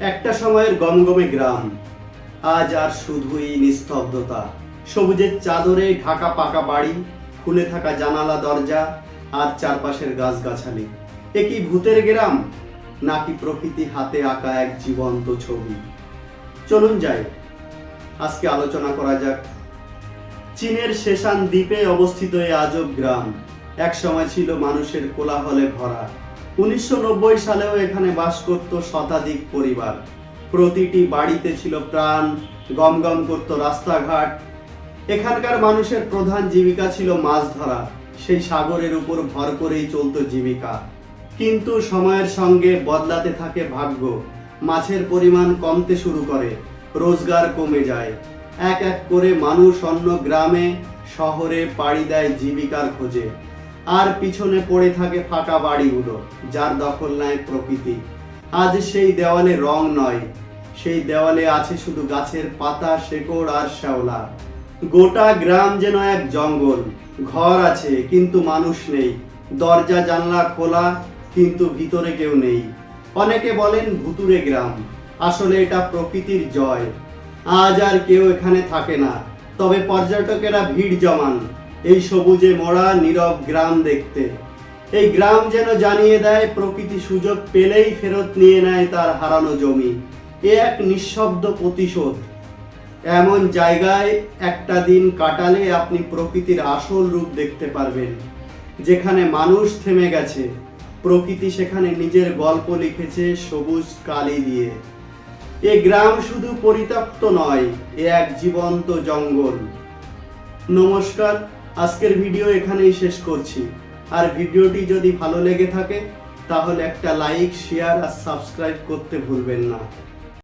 একটা সময়ের গমগমে গ্রাম। আজ আর শুধুই নিস্তব্ধতা। সবুজের চাদরে ঢাকা পাকা বাড়ি, খুলে থাকা জানালা দরজা, আর চারপাশের গাছগাছালি। এ কি ভূতের গ্রাম? নাকি প্রকৃতি হাতে আঁকা এক জীবন্ত ছবি? চলুন যাই। আজকে আলোচনা করা যাক। চীনের শেষান দ্বীপে অবস্থিত এই আজব গ্রাম। এক সময় ছিল মানুষের কোলাহলে ভরা। উনিশশো নব্বই সালেও এখানে বাস করত শতাধিক পরিবার। প্রতিটি বাড়িতে ছিল প্রাণ, গমগম করত রাস্তাঘাট। এখানকার মানুষের প্রধান জীবিকা ছিল মাছ ধরা। সেই সাগরের উপর ভর করেই চলতো জীবিকা। কিন্তু সময়ের সঙ্গে বদলাতে থাকে ভাগ্য। মাছের পরিমাণ কমতে শুরু করে, রোজগার কমে যায়। এক এক করে মানুষ অন্য গ্রামে, শহরে পাড়ি দেয় জীবিকার খোঁজে। আর পিছনে পড়ে থাকে ফাঁকা বাড়িগুলো, যার দখল নেয় প্রকৃতি। আজ সেই দেওয়ালে রং নয়, সেই দেওয়ালে আছে শুধু গাছের পাতা, শেকড় আর শ্যাওলা। গোটা গ্রাম যেন এক জঙ্গল, ঘর আছে কিন্তু মানুষ নেই, দরজা, জানলা খোলা কিন্তু ভিতরে কেউ নেই। অনেকে বলেন ভুতুরে গ্রাম, আসলে এটা প্রকৃতির জয়। আজ আর কেউ এখানে থাকে না, তবে পর্যটকেরা ভিড় জমান। এই সবুজে মোড়া নীরব গ্রাম দেখতে। এই গ্রাম যেন জানিয়ে দেয়, প্রকৃতি সুযোগ পেলেই ফেরত নিয়ে নেয় তার হারানো জমি। এ এক নিঃশব্দ প্রতিশোধ। এমন জায়গায় একটা দিন কাটালে আপনি প্রকৃতির আসল রূপ দেখতে পারবেন, যেখানে মানুষ থেমে গেছে। প্রকৃতি সেখানে নিজের গল্প লিখেছে সবুজ কালি দিয়ে। এ গ্রাম শুধু পরিত্যক্ত নয়, এ এক জীবন্ত জঙ্গল। নমস্কার আজকের ভিডিও এখানেই শেষ করছি। আর ভিডিওটি যদি ভালো লেগে থাকে, তাহলে একটা লাইক, শেয়ার আর সাবস্ক্রাইব করতে ভুলবেন না।